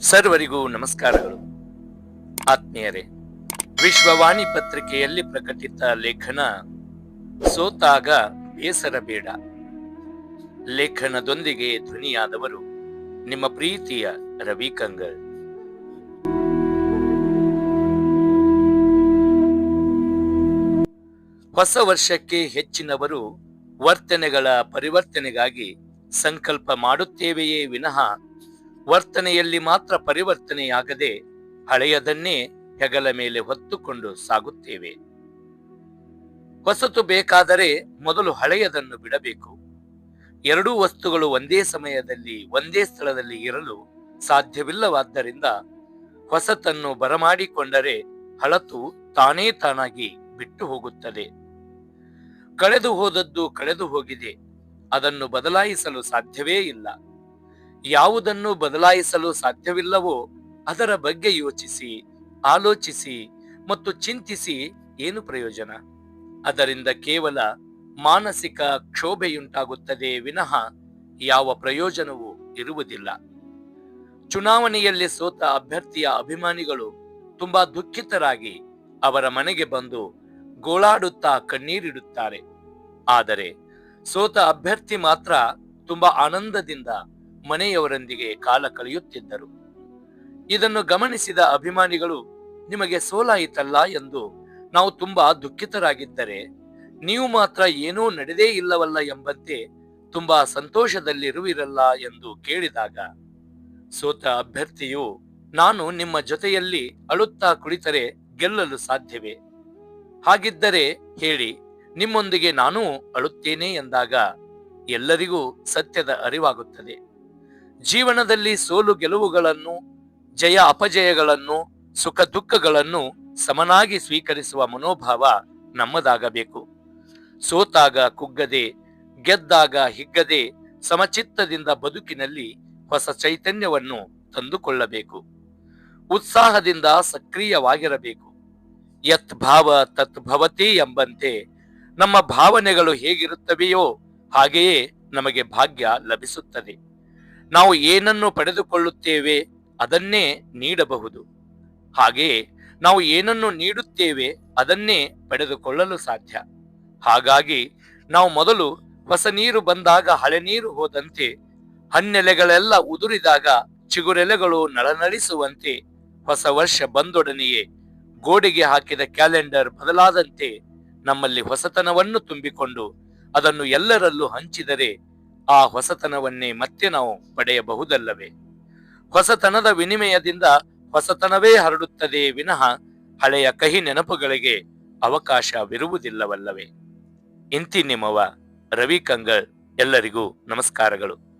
ಸರ್ವರಿಗೂ ನಮಸ್ಕಾರಗಳು. ಆತ್ಮೀಯರೇ, ವಿಶ್ವವಾಣಿ ಪತ್ರಿಕೆಯಲ್ಲಿ ಪ್ರಕಟಿತ ಲೇಖನ ಸೋತಾಗ ಬೇಸರ ಬೇಡ ಲೇಖನದೊಂದಿಗೆ ಧ್ವನಿಯಾದವರು ನಿಮ್ಮ ಪ್ರೀತಿಯ ರವಿ ಕಂಗಲ್. ಹೊಸ ವರ್ಷಕ್ಕೆ ಹೆಚ್ಚಿನವರು ವರ್ತನೆಗಳ ಪರಿವರ್ತನೆಗಾಗಿ ಸಂಕಲ್ಪ ಮಾಡುತ್ತೇವೆಯೇ ವಿನಃ ವರ್ತನೆಯಲ್ಲಿ ಮಾತ್ರ ಪರಿವರ್ತನೆಯಾಗದೆ ಹಳೆಯದನ್ನೇ ಹೆಗಲ ಮೇಲೆ ಹೊತ್ತುಕೊಂಡು ಸಾಗುತ್ತೇವೆ. ಹೊಸತು ಬೇಕಾದರೆ ಮೊದಲು ಹಳೆಯದನ್ನು ಬಿಡಬೇಕು. ಎರಡೂ ವಸ್ತುಗಳು ಒಂದೇ ಸಮಯದಲ್ಲಿ, ಒಂದೇ ಸ್ಥಳದಲ್ಲಿ ಇರಲು ಸಾಧ್ಯವಿಲ್ಲವಾದ್ದರಿಂದ ಹೊಸತನ್ನು ಬರಮಾಡಿಕೊಂಡರೆ ಹಳತು ತಾನೇ ತಾನಾಗಿ ಬಿಟ್ಟು ಹೋಗುತ್ತದೆ. ಕಳೆದು ಹೋದದ್ದು ಕಳೆದು ಹೋಗಿದೆ. ಅದನ್ನು ಬದಲಾಯಿಸಲು ಸಾಧ್ಯವೇ ಇಲ್ಲ. ಯಾವುದನ್ನು ಬದಲಾಯಿಸಲು ಸಾಧ್ಯವಿಲ್ಲವೋ ಅದರ ಬಗ್ಗೆ ಯೋಚಿಸಿ, ಆಲೋಚಿಸಿ ಮತ್ತು ಚಿಂತಿಸಿ ಏನು ಪ್ರಯೋಜನ? ಅದರಿಂದ ಕೇವಲ ಮಾನಸಿಕ ಕ್ಷೋಭೆಯುಂಟಾಗುತ್ತದೆ ವಿನಃ ಯಾವ ಪ್ರಯೋಜನವೂ ಇರುವುದಿಲ್ಲ. ಚುನಾವಣೆಯಲ್ಲಿ ಸೋತ ಅಭ್ಯರ್ಥಿಯ ಅಭಿಮಾನಿಗಳು ತುಂಬಾ ದುಃಖಿತರಾಗಿ ಅವರ ಮನೆಗೆ ಬಂದು ಗೋಳಾಡುತ್ತಾ ಕಣ್ಣೀರಿಡುತ್ತಾರೆ. ಆದರೆ ಸೋತ ಅಭ್ಯರ್ಥಿ ಮಾತ್ರ ತುಂಬಾ ಆನಂದದಿಂದ ಮನೆಯವರೊಂದಿಗೆ ಕಾಲ ಕಳೆಯುತ್ತಿದ್ದರು. ಇದನ್ನು ಗಮನಿಸಿದ ಅಭಿಮಾನಿಗಳು, ನಿಮಗೆ ಸೋಲಾಯಿತಲ್ಲ ಎಂದು ನಾವು ತುಂಬಾ ದುಃಖಿತರಾಗಿದ್ದರೆ, ನೀವು ಮಾತ್ರ ಏನೂ ನಡೆದೇ ಇಲ್ಲವಲ್ಲ ಎಂಬಂತೆ ತುಂಬಾ ಸಂತೋಷದಲ್ಲಿರುವಿರಲ್ಲ ಎಂದು ಕೇಳಿದಾಗ, ಸೋತ ಅಭ್ಯರ್ಥಿಯು ನಾನು ನಿಮ್ಮ ಜೊತೆಯಲ್ಲಿ ಅಳುತ್ತಾ ಕುಳಿತರೆ ಗೆಲ್ಲಲು ಸಾಧ್ಯವೇ? ಹಾಗಿದ್ದರೆ ಹೇಳಿ, ನಿಮ್ಮೊಂದಿಗೆ ನಾನೂ ಅಳುತ್ತೇನೆ ಎಂದಾಗ ಎಲ್ಲರಿಗೂ ಸತ್ಯದ ಅರಿವಾಗುತ್ತದೆ. ಜೀವನದಲ್ಲಿ ಸೋಲು ಗೆಲುವುಗಳನ್ನು, ಜಯ ಅಪಜಯಗಳನ್ನು, ಸುಖ ದುಃಖಗಳನ್ನು ಸಮನಾಗಿ ಸ್ವೀಕರಿಸುವ ಮನೋಭಾವ ನಮ್ಮದಾಗಬೇಕು. ಸೋತಾಗ ಕುಗ್ಗದೆ, ಗೆದ್ದಾಗ ಹಿಗ್ಗದೆ, ಸಮಚಿತ್ತದಿಂದ ಬದುಕಿನಲ್ಲಿ ಹೊಸ ಚೈತನ್ಯವನ್ನು ತಂದುಕೊಳ್ಳಬೇಕು. ಉತ್ಸಾಹದಿಂದ ಸಕ್ರಿಯವಾಗಿರಬೇಕು. ಯತ್ ಭಾವ ತತ್ ಭವತಿ ಎಂಬಂತೆ ನಮ್ಮ ಭಾವನೆಗಳು ಹೇಗಿರುತ್ತವೆಯೋ ಹಾಗೆಯೇ ನಮಗೆ ಭಾಗ್ಯ ಲಭಿಸುತ್ತದೆ. ನಾವು ಏನನ್ನು ಪಡೆದುಕೊಳ್ಳುತ್ತೇವೆ ಅದನ್ನೇ ನೀಡಬಹುದು. ಹಾಗೆಯೇ ನಾವು ಏನನ್ನು ನೀಡುತ್ತೇವೆ ಅದನ್ನೇ ಪಡೆದುಕೊಳ್ಳಲು ಸಾಧ್ಯ. ಹಾಗಾಗಿ ನಾವು ಮೊದಲು ಹೊಸ ನೀರು ಬಂದಾಗ ಹಳೆ ನೀರು ಹೋದಂತೆ ಹಣ್ಣೆಲೆಗಳೆಲ್ಲ ಉದುರಿದಾಗ ಚಿಗುರೆಲೆಗಳು ನಳನಳಿಸುವಂತೆ ಹೊಸ ವರ್ಷ ಬಂದೊಡನೆಯೇ ಗೋಡೆಗೆ ಹಾಕಿದ ಕ್ಯಾಲೆಂಡರ್ ಬದಲಾದಂತೆ ನಮ್ಮಲ್ಲಿ ಹೊಸತನವನ್ನು ತುಂಬಿಕೊಂಡು ಅದನ್ನು ಎಲ್ಲರಲ್ಲೂ ಹಂಚಿದರೆ ಆ ಹೊಸತನವನ್ನೇ ಮತ್ತೆ ನಾವು ಪಡೆಯಬಹುದಲ್ಲವೇ? ಹೊಸತನದ ವಿನಿಮಯದಿಂದ ಹೊಸತನವೇ ಹರಡುತ್ತದೆ ವಿನಃ ಹಳೆಯ ಕಹಿ ನೆನಪುಗಳಿಗೆ ಅವಕಾಶವಿರುವುದಿಲ್ಲವಲ್ಲವೇ? ಇಂತಿ ನಿಮ್ಮವ ರವಿ ಕಂಗಲ್ ಎಲ್ಲರಿಗೂ ನಮಸ್ಕಾರಗಳು.